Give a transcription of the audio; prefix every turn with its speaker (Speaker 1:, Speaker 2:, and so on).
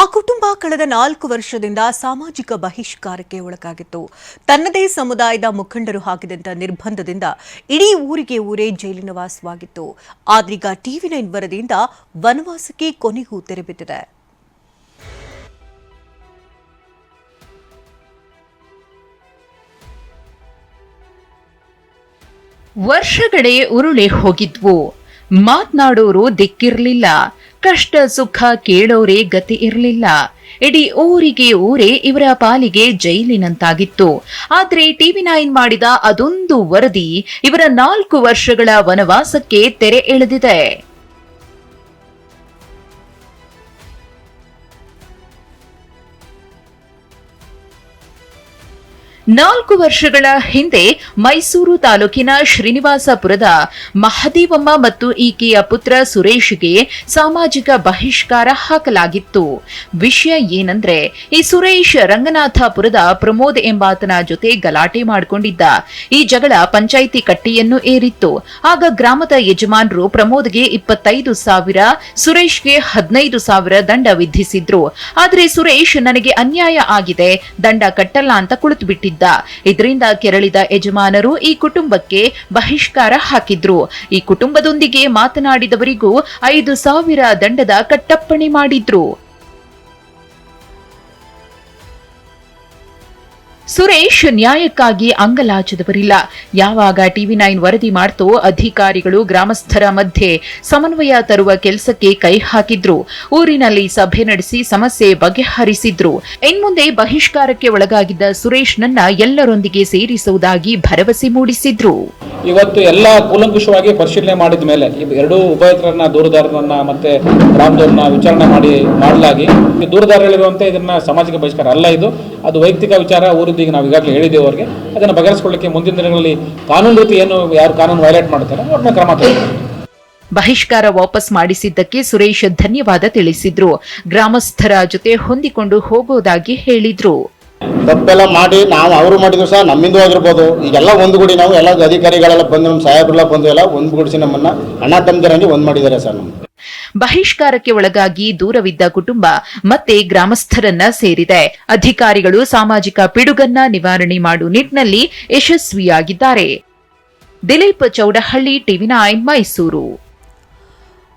Speaker 1: ಆ ಕುಟುಂಬ ಕಳೆದ ನಾಲ್ಕು ವರ್ಷದಿಂದ ಸಾಮಾಜಿಕ ಬಹಿಷ್ಕಾರಕ್ಕೆ ಒಳಗಾಗಿತ್ತು. ತನ್ನದೇ ಸಮುದಾಯದ ಮುಖಂಡರು ಹಾಕಿದಂತ ನಿರ್ಬಂಧದಿಂದ ಇಡೀ ಊರಿಗೆ ಊರೇ ಜೈಲಿನ ವಾಸವಾಗಿತ್ತು. ಆದ್ರೀಗ ಟಿವಿ ನೈನ್ ವರದಿಯಿಂದ ವನವಾಸಕ್ಕೆ ಕೊನೆಗೂ ತೆರೆಬಿದ್ದಿದೆ
Speaker 2: ವರ್ಷಗಳೇ ಉರುಳಿ ಹೋಗಿದ್ವು. ಮಾತ್ನಾಡೋರು ದಿಕ್ಕಿರ್ಲಿಲ್ಲ. ಕಷ್ಟ ಸುಖ ಕೇಳೋರೇ ಗತಿ ಇರಲಿಲ್ಲ. ಇಡೀ ಊರಿಗೆ ಊರೇ ಇವರ ಪಾಲಿಗೆ ಜೈಲಿನಂತಾಗಿತ್ತು. ಆದ್ರೆ ಟಿವಿ ನೈನ್ ಮಾಡಿದ ಅದೊಂದು ವರದಿ ಇವರ ನಾಲ್ಕು ವರ್ಷಗಳ ವನವಾಸಕ್ಕೆ ತೆರೆ ಎಳೆದಿದೆ. ನಾಲ್ಕು ವರ್ಷಗಳ ಹಿಂದೆ ಮೈಸೂರು ತಾಲೂಕಿನ ಶ್ರೀನಿವಾಸಪುರದ ಮಹದೇವಮ್ಮ ಮತ್ತು ಈಕೆಯ ಪುತ್ರ ಸುರೇಶ್ಗೆ ಸಾಮಾಜಿಕ ಬಹಿಷ್ಕಾರ ಹಾಕಲಾಗಿತ್ತು. ವಿಷಯ ಏನಂದ್ರೆ, ಈ ಸುರೇಶ್ ರಂಗನಾಥಪುರದ ಪ್ರಮೋದ್ ಎಂಬಾತನ ಜೊತೆ ಗಲಾಟೆ ಮಾಡಿಕೊಂಡಿದ್ದ. ಈ ಜಗಳ ಪಂಚಾಯಿತಿ ಕಟ್ಟಿಯನ್ನು ಏರಿತ್ತು. ಆಗ ಗ್ರಾಮದ ಯಜಮಾನರು ಪ್ರಮೋದ್ಗೆ ಇಪ್ಪತ್ತೈದು ಸಾವಿರ, ಸುರೇಶ್ಗೆ ಹದಿನೈದು ಸಾವಿರ ದಂಡ ವಿಧಿಸಿದ್ರು. ಆದರೆ ಸುರೇಶ್, ನನಗೆ ಅನ್ಯಾಯ ಆಗಿದೆ, ದಂಡ ಕಟ್ಟಲ್ಲ ಅಂತ ಕುಳಿತು ಬಿಟ್ಟಿದ್ದ ಇದರಿಂದ ಕೆರಳಿದ ಯಜಮಾನರು ಈ ಕುಟುಂಬಕ್ಕೆ ಬಹಿಷ್ಕಾರ ಹಾಕಿದ್ರು. ಈ ಕುಟುಂಬದೊಂದಿಗೆ ಮಾತನಾಡಿದವರಿಗೂ ಐದು ಸಾವಿರ ದಂಡದ ಕಟ್ಟಪ್ಪಣೆ ಮಾಡಿದ್ರು. ಸುರೇಶ್ ನ್ಯಾಯಕ್ಕಾಗಿ ಅಂಗಲಾಚದವರಿಲ್ಲ. ಯಾವಾಗ ಟಿವಿ ನೈನ್ ವರದಿ ಮಾಡ್ತೋ ಅಧಿಕಾರಿಗಳು ಗ್ರಾಮಸ್ಥರ ಮಧ್ಯೆ ಸಮನ್ವಯ ತರುವ ಕೆಲಸಕ್ಕೆ ಕೈ ಹಾಕಿದ್ರು. ಊರಿನಲ್ಲಿ ಸಭೆ ನಡೆಸಿ ಸಮಸ್ಯೆ ಬಗೆಹರಿಸಿದ್ರು. ಇನ್ಮುಂದೆ ಬಹಿಷ್ಕಾರಕ್ಕೆ ಒಳಗಾಗಿದ್ದ ಸುರೇಶ್ನನ್ನ ಎಲ್ಲರೊಂದಿಗೆ ಸೇರಿಸುವುದಾಗಿ ಭರವಸೆ ಮೂಡಿಸಿದ್ರು.
Speaker 3: ಇವತ್ತು ಎಲ್ಲ ಕೂಲಂಕುಷವಾಗಿ ಪರಿಶೀಲನೆ ಮಾಡಿದ ಮೇಲೆ ಎರಡು ಉಭಯತರನ್ನ ದೂರದಾರರನ್ನ ಮತ್ತೆ ಗ್ರಾಮದವ್ರನ್ನ ವಿಚಾರಣೆ ಮಾಡಿ ಮಾಡಲಾಗಿ. ದೂರದಾರಗಳಿರುವಂತೆ ಇದನ್ನ ಸಾಮಾಜಿಕ ಬಹಿಷ್ಕಾರ ಅಲ್ಲ ಇದು. ಅದು ವೈಯಕ್ತಿಕ ವಿಚಾರ ಊರಿದ್ದೀಗ ನಾವು ಈಗಾಗಲೇ ಹೇಳಿದ್ದೇವೆ ಅವರಿಗೆ ಅದನ್ನು ಬಗೆಹರಿಸಿಕೊಳ್ಳಕ್ಕೆ ಮುಂದಿನ ದಿನಗಳಲ್ಲಿ ಕಾನೂನು ರೀತಿ ಏನು ಯಾರು ಕಾನೂನು ವೈಲೇಟ್ ಮಾಡ್ತಾರೆ ಅವ್ರನ್ನ ಕ್ರಮ ತಗೊಳ್ತಾರೆ.
Speaker 2: ಬಹಿಷ್ಕಾರ ವಾಪಸ್ ಮಾಡಿಸಿದ್ದಕ್ಕೆ ಸುರೇಶ್ ಧನ್ಯವಾದ ತಿಳಿಸಿದ್ರು. ಗ್ರಾಮಸ್ಥರ ಜೊತೆ ಹೊಂದಿಕೊಂಡು ಹೋಗೋದಾಗಿ ಹೇಳಿದ್ರು.
Speaker 4: ತಪ್ಪೆಲ್ಲ ಮಾಡಿ ನಾವು ಅವರು ಮಾಡಿದ್ರು ಸಹ ನಮ್ಮಿಂದ ಆಗಿರ್ಬೋದು. ಈಗೆಲ್ಲ ಒಂದುಗೂಡಿ ನಾವು ಎಲ್ಲ ಅಧಿಕಾರಿಗಳೆಲ್ಲ ಬಂದು ನಮ್ಮ ಸಾಹೇಬ್ರೆಲ್ಲ ಬಂದು ಎಲ್ಲ ಒಂದುಗೂಡಿಸಿ ನಮ್ಮನ್ನ ಅಣ್ಣ ತಮ್ಮದರಂಗೆ ಒಂದು ಮಾಡಿದ್ದಾರೆ ಸರ್ ನಮ್ಮ
Speaker 2: ಬಹಿಷ್ಕಾರಕ್ಕೆ ಒಳಗಾಗಿ ದೂರವಿದ್ದ ಕುಟುಂಬ ಮತ್ತೆ ಗ್ರಾಮಸ್ಥರನ್ನ ಸೇರಿದೆ. ಅಧಿಕಾರಿಗಳು ಸಾಮಾಜಿಕ ಪಿಡುಗನ್ನ ನಿವಾರಣೆ ಮಾಡುವ ನಿಟ್ಟಿನಲ್ಲಿ ಯಶಸ್ವಿಯಾಗಿದ್ದಾರೆ. Dileep Chowdahalli, TV nine Mysuru.